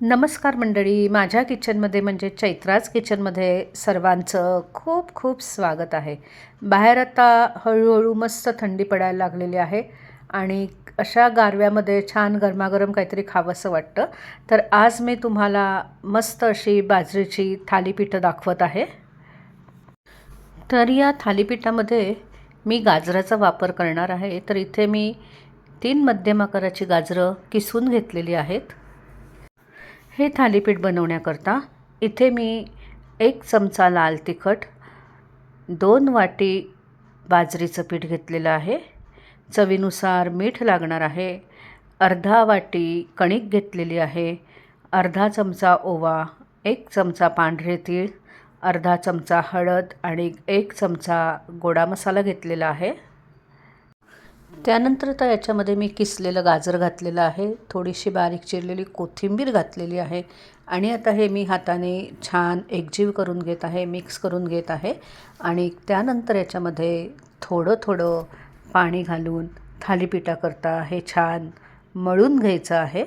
नमस्कार मंडळी. माझ्या किचनमध्ये म्हणजे चैत्राज किचनमध्ये सर्वांचं खूप खूप स्वागत आहे. बाहेर आता हळूहळू मस्त थंडी पडायला लागलेली आहे आणि अशा गारव्यामध्ये छान गरमागरम काहीतरी खावंसं वाटतं. तर आज मी तुम्हाला मस्त अशी बाजरीची थालीपीठं दाखवत आहे. तर या थालीपीठामध्ये मी गाजराचा वापर करणार आहे. तर इथे मी तीन मध्यम आकाराची गाजरं किसून घेतलेली आहेत. हे थालीपीठ बनवण्याकरता इथे मी एक चमचा लाल तिखट दोन वाटी बाजरीचं पीठ घेतलेलं आहे. चवीनुसार मीठ लागणार आहे. अर्धा वाटी कणिक घेतलेली आहे. अर्धा चमचा ओवा एक चमचा पांढरे तीळ अर्धा चमचा हळद आणि एक चमचा गोडा मसाला घेतलेला आहे. त्यानंतर आता याच्यामध्ये मी किसलेलं गाजर घातलेलं आहे थोडीशी बारीक चिरलेली कोथिंबीर घातलेली आहे आणि आता हे मी हाताने छान एकजीव करून घेत आहे मिक्स करून घेत आहे आणि त्यानंतर याच्यामध्ये थोडं थोडं पाणी घालून थालीपीठाकरता हे छान मळून घ्यायचं आहे.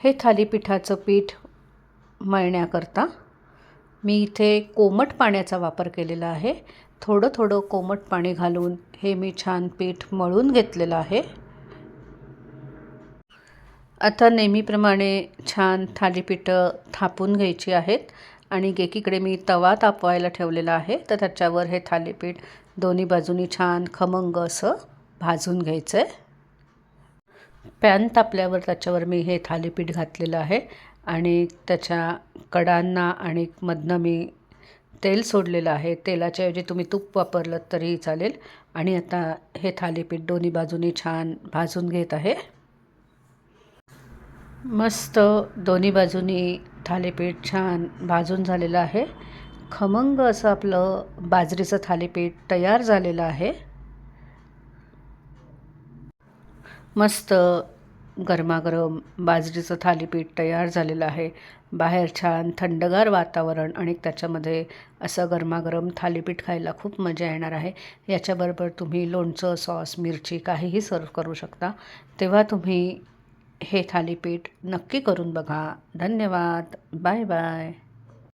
हे थालीपीठाचं पीठ मळण्याकरता मी इथे कोमट पाण्याचा वापर केलेला आहे. थोडं थोडं कोमट पाणी घालून हे मी छान पीठ मळून घेतलेलं आहे. आता नेहमीप्रमाणे छान थालीपीठं थापून घ्यायची आहेत आणि एकीकडे मी तवा तापवायला ठेवलेला आहे. तर त्याच्यावर हे थालीपीठ दोन्ही बाजूनी छान खमंग असं भाजून घ्यायचं आहे पॅन तापल्यावर त्याच्यावर मी हे थालीपीठ घातलेलं आहे. आणि त्याच्या कडांना आणि मधनं मी तेल सोडलेलं आहे. तेलाच्याऐवजी तुम्ही तूप वापरलं तरीही चालेल. आणि आता हे थालीपीठ दोन्ही बाजूनी छान भाजून घेत आहे. मस्त दोन्ही बाजूनी थालीपीठ छान भाजून झालेलं आहे. खमंग असं आपलं बाजरीचं थालीपीठ तयार झालेलं आहे. मस्त गरमागरम बाजरीचं थालीपीठ तयार झालेलं आहे. बाहेर छान थंडगार वातावरण आणि त्याच्यामध्ये असं गरमागरम थालीपीठ खायला खूप मजा येणार आहे. याच्याबरोबर तुम्ही लोणचं सॉस मिरची काहीही सर्व करू शकता. तेव्हा तुम्ही हे थालीपीठ नक्की करून बघा. धन्यवाद. Bye bye.